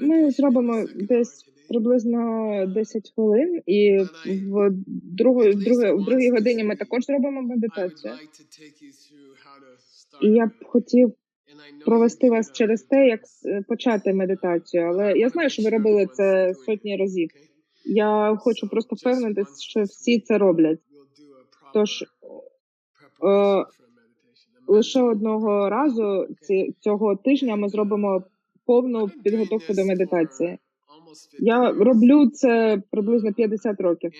Ми зробимо десь приблизно 10 хвилин, і в другої, в в другій годині ми також зробимо медитацію. І я б хотів провести вас через те, як е, почати медитацію. Але я знаю, що ви робили це сотні разів. Я хочу просто впевнитись, що всі це роблять. Тож лише одного разу ці, цього тижня ми зробимо повну підготовку до медитації. Я роблю це приблизно 50 років,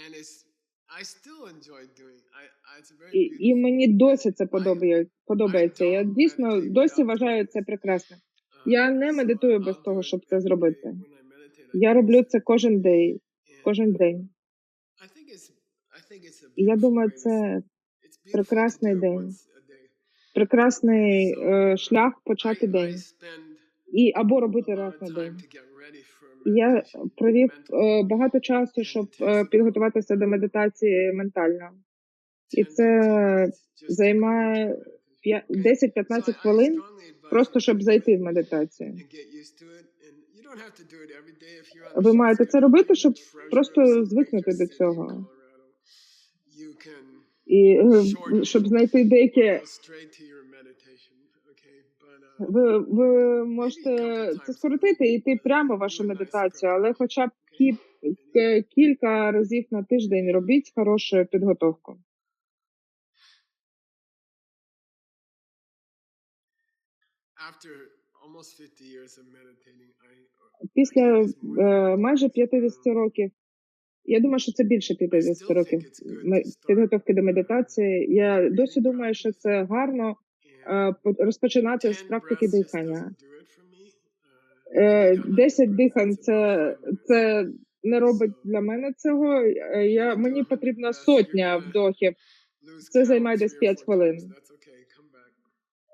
і, і мені досі це подобає, подобається. Я дійсно досі вважаю це прекрасним. Я не медитую без того, щоб це зробити. Я роблю це кожен день, кожен день. І я думаю, це прекрасний день. Прекрасний е, шлях почати день і або робити раз на день. Я провів е, багато часу, щоб е, підготуватися до медитації ментально. І це займає п'я- 10-15 хвилин, просто щоб зайти в медитацію. Ви маєте це робити, щоб просто звикнути до цього. І е, щоб знайти деякі, ви, ви можете це скоротити і йти прямо в вашу медитацію, але хоча б кі- кілька разів на тиждень робіть хорошу підготовку. Після е, майже 50 років, я думаю, що це більше 50 років підготовки до медитації. Я досі думаю, що це гарно. е, розпочинати з практики дихання. Е, 10 дихань це, це не робить для мене цього. Е, Я, мені потрібна сотня вдохів. Це займає десь 5 хвилин.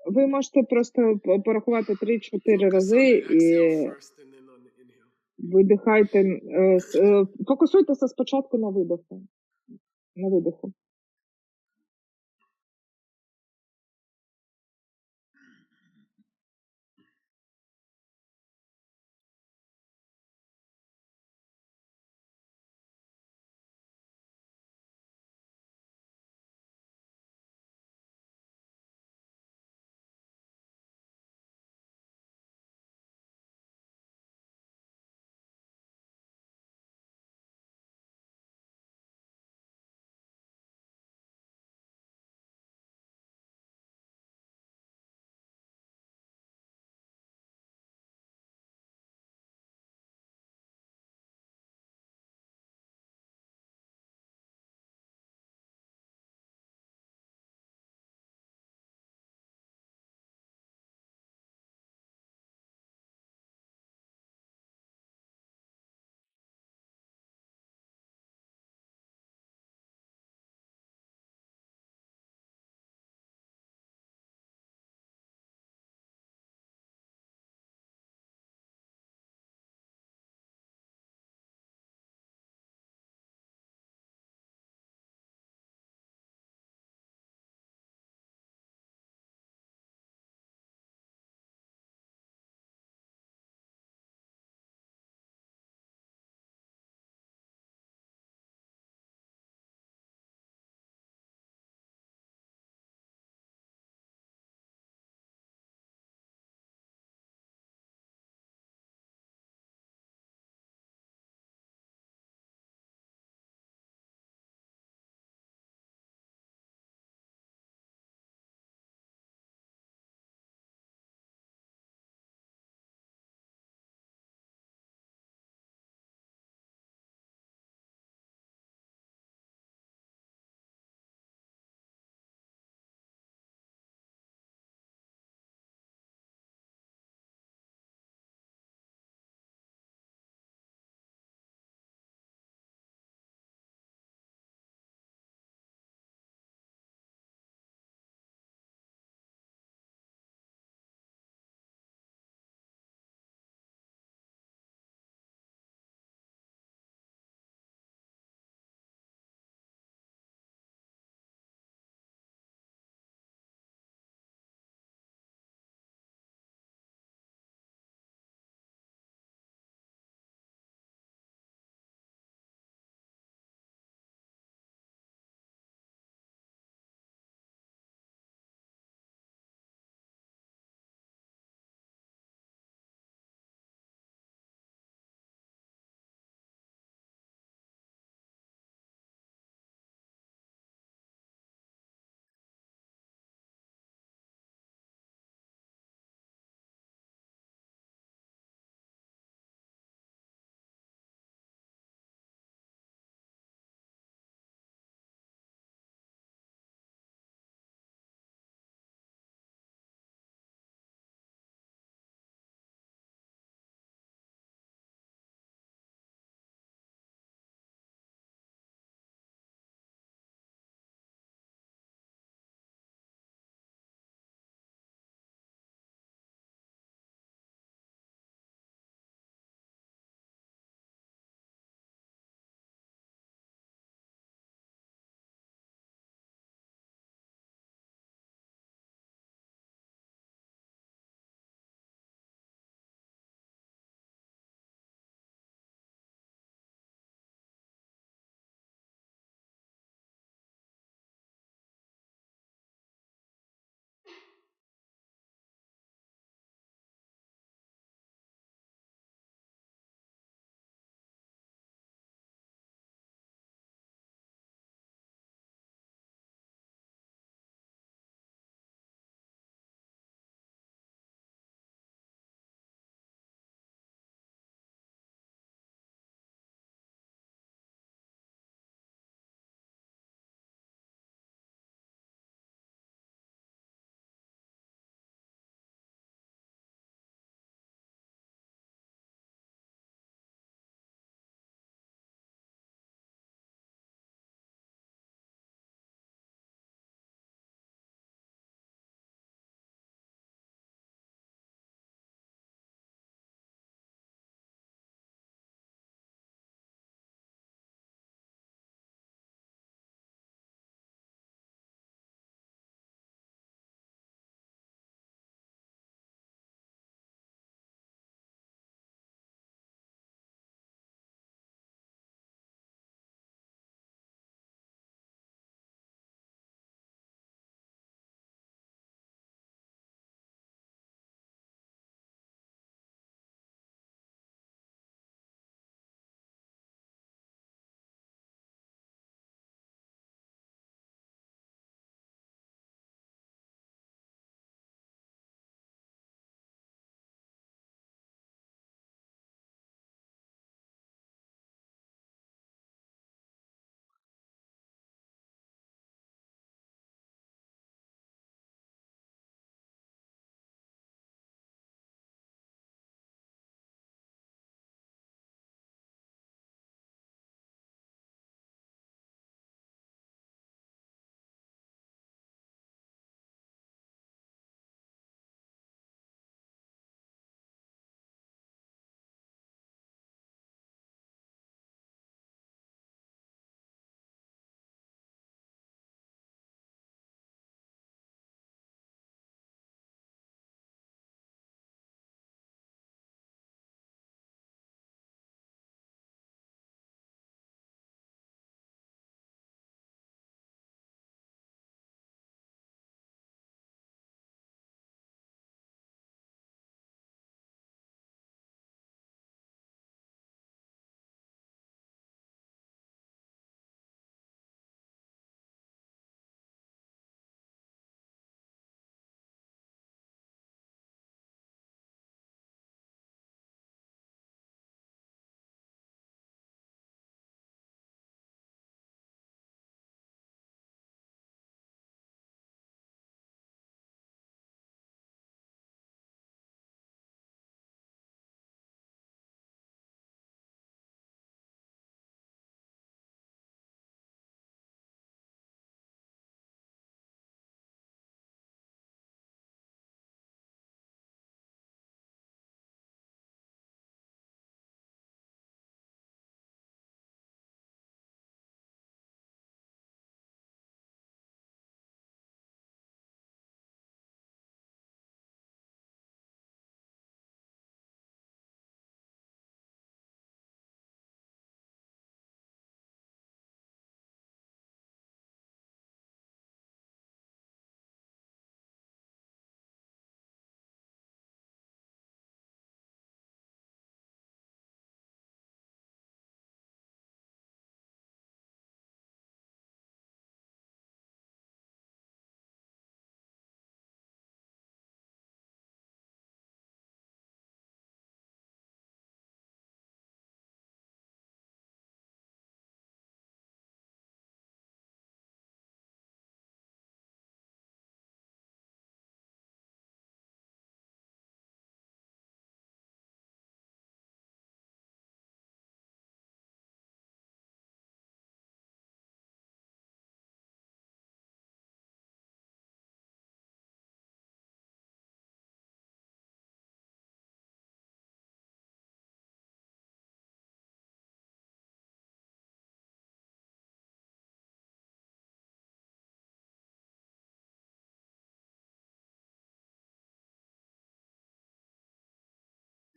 Ви можете просто порахувати 3-4 рази і видихайте. е, е, Фокусуйтеся спочатку на видоху. На видоху.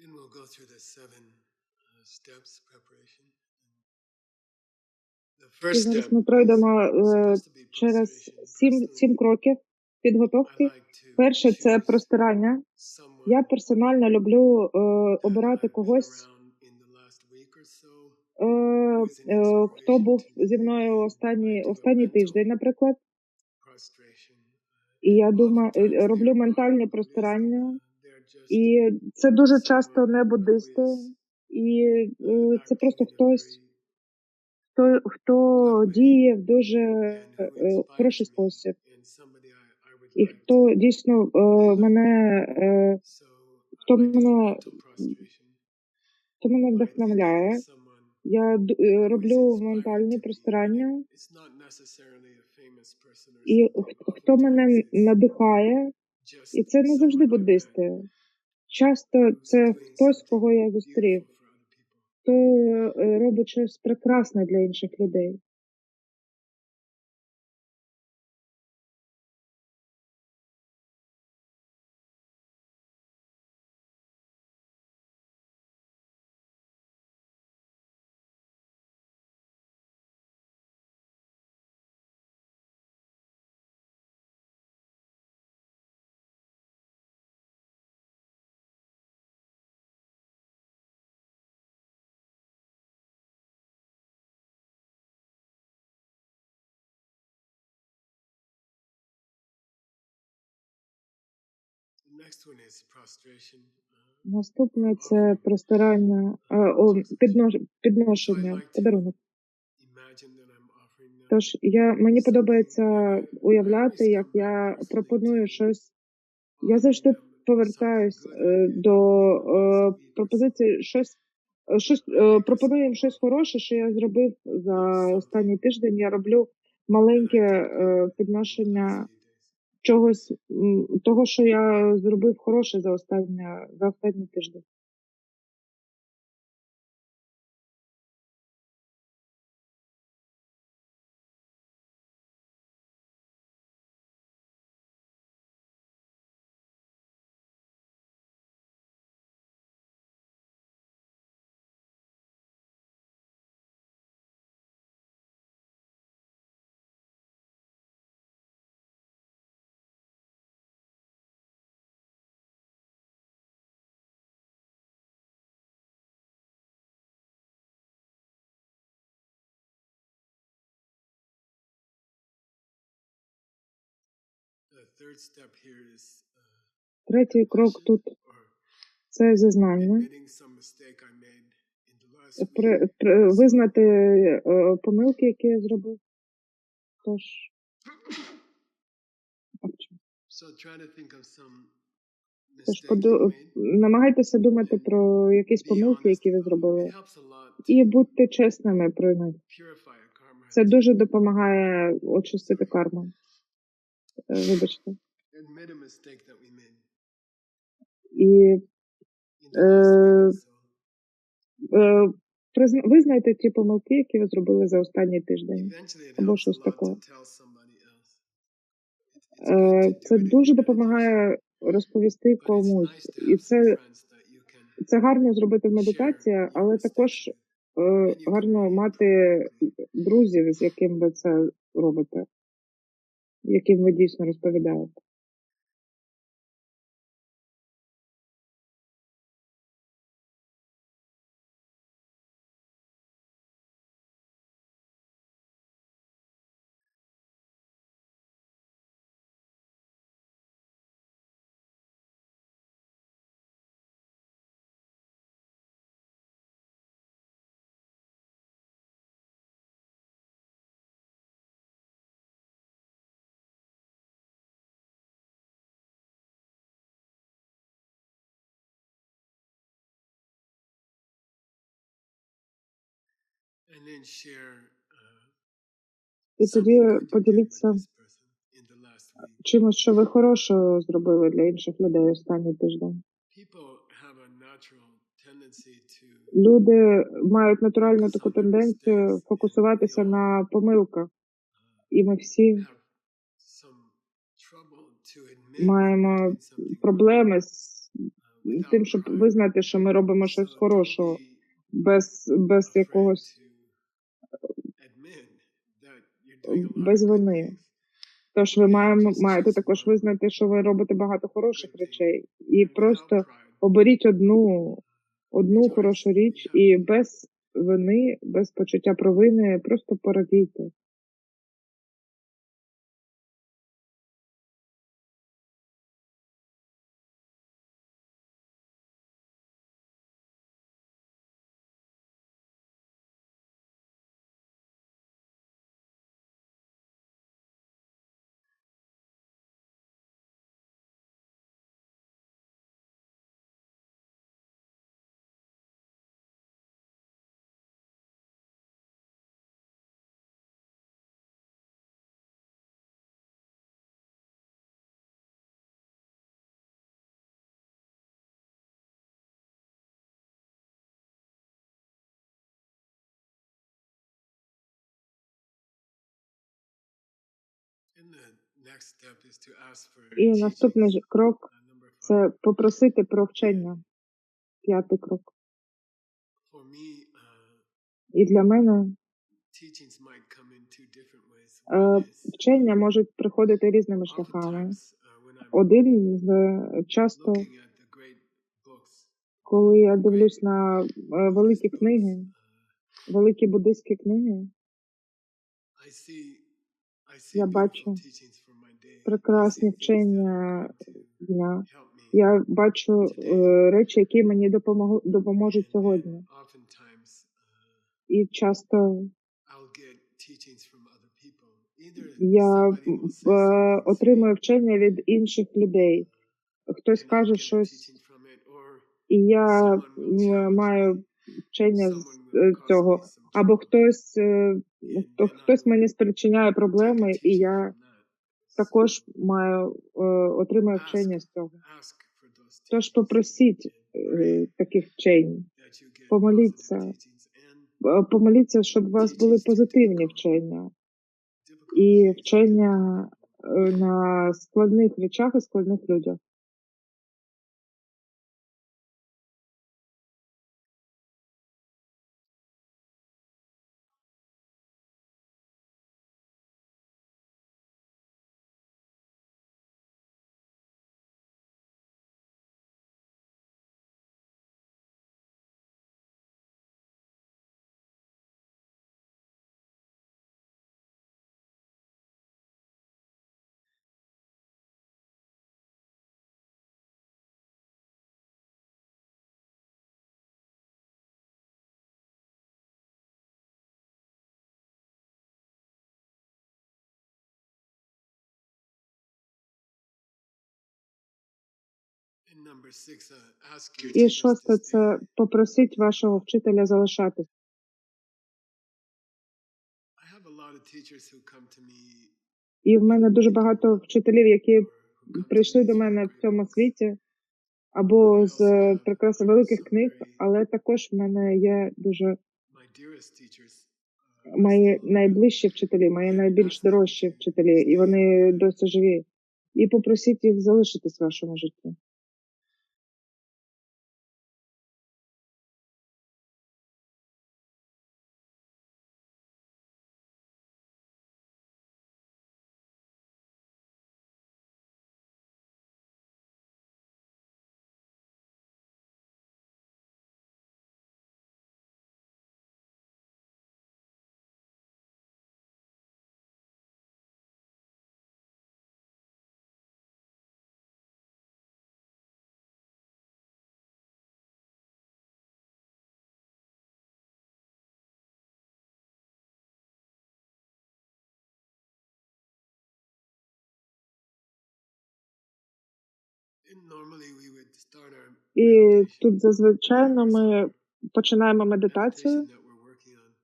And we'll go through the seven uh, steps preparation. The І first зараз step ми пройдемо е, через сім, сім кроків підготовки. Перше це простирання. Я персонально люблю е, обирати когось, е, е, хто був зі мною останній, останній тиждень, наприклад. І я думаю, роблю ментальне простирання, uh, і це дуже часто не буддисти, і uh, е, це просто хтось, хто, хто діє в дуже е, хороший спосіб, і хто дійсно е, мене, е, хто мене, хто мене вдохновляє. Я е, роблю ментальні простирання, і хто мене надихає, і це не завжди буддисти. Часто це хтось, кого я зустрів, хто е, робить щось прекрасне для інших людей. Наступне це offering простирання, е, uh, піднош, підношення, подарунок. Тож я мені подобається уявляти, як я пропоную щось. Я завжди повертаюсь е, до е, пропозиції щось. Щось пропоную їм щось хороше, що я зробив за останній тиждень. Я роблю маленьке підношення. Чогось того, що я зробив хороше за останнє за останні тиждень. Третій крок тут це зізнання. При, при, визнати е, помилки, які я зробив. Тож, Тож поду... намагайтеся думати про якісь помилки, які ви зробили, і будьте чесними про них. Це дуже допомагає очистити карму. Е, Вибачте. І е, е, визнайте ті помилки, які ви зробили за останній тиждень, або щось Е, to Це дуже допомагає розповісти комусь, і це, це гарно зробити в медитації, але також е, гарно мати друзів, з яким ви це робите, яким ви дійсно розповідаєте. І тоді поділіться чимось, що ви хорошого зробили для інших людей останній тиждень. Люди мають натуральну таку тенденцію фокусуватися на помилках, uh, і ми всі маємо проблеми з Uh, тим, щоб визнати, що ми робимо щось хорошого, без, без якогось без вини. Тож ви маємо, маєте також визнати, що ви робите багато хороших речей, і просто оберіть одну, одну хорошу річ і без вини, без почуття провини, просто порадійте. І наступний крок це попросити про вчення. П'ятий крок. І для мене е, вчення можуть приходити різними шляхами. Один з е, часто, коли я дивлюсь на е, великі книги, великі буддистські книги, я бачу прекрасні вчення дня. Я бачу е, речі, які мені допоможуть сьогодні. І часто я е, отримую вчення від інших людей. Хтось каже щось, і я маю вчення з е, цього, або хтось, е, хто- хтось мені спричиняє проблеми, і я також маю е, отримую вчення з цього. Тож попросіть таких вчень, помоліться. Помоліться, щоб у вас були позитивні вчення. І вчення на складних речах і складних людях. І шосте це попросіть вашого вчителя залишатись. І в мене дуже багато вчителів, які прийшли до мене в цьому світі або з е, прекрасно великих книг, але також в мене є дуже мої найближчі вчителі, мої найбільш дорожчі вчителі, і вони досі живі. І попросіть їх залишитись в вашому житті. І тут зазвичай ми починаємо медитацію.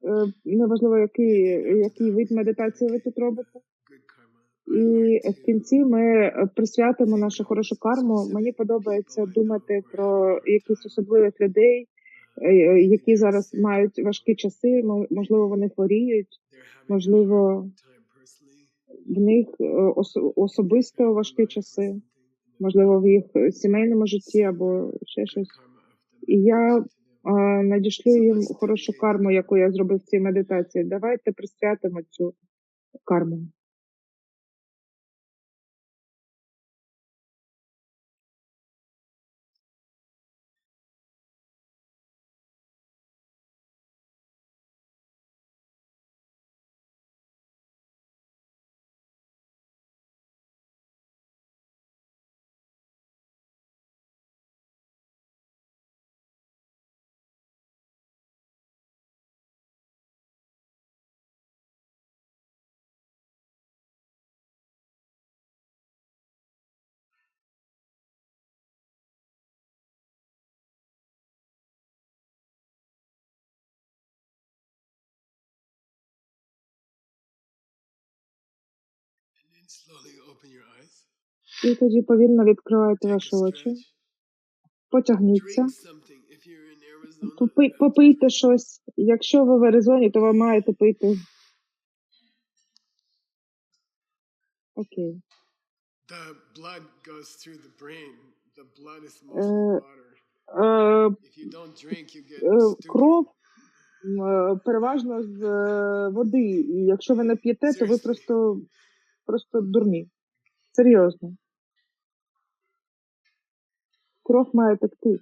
Е, Неважливо, який, який вид медитації ви тут робите. І в кінці ми присвятимо нашу хорошу карму. Мені подобається думати про якісь особливих людей, е, які зараз мають важкі часи. мо- Можливо, вони хворіють, можливо, в них е, особисто важкі часи. Можливо, в їх сімейному житті або ще щось. І я е, надішлю їм хорошу карму, яку я зробив в цій медитації. Давайте присвятимо цю карму. І тоді повільно відкривайте ваші очі, потягніться, Drink something. If you're in Arizona, попи, попийте щось. Якщо ви в Аризоні, то ви маєте пити. Окей. кров е, переважно з е, води. І якщо ви не п'єте, то ви просто, просто дурні. Серйозно. Кров має текти.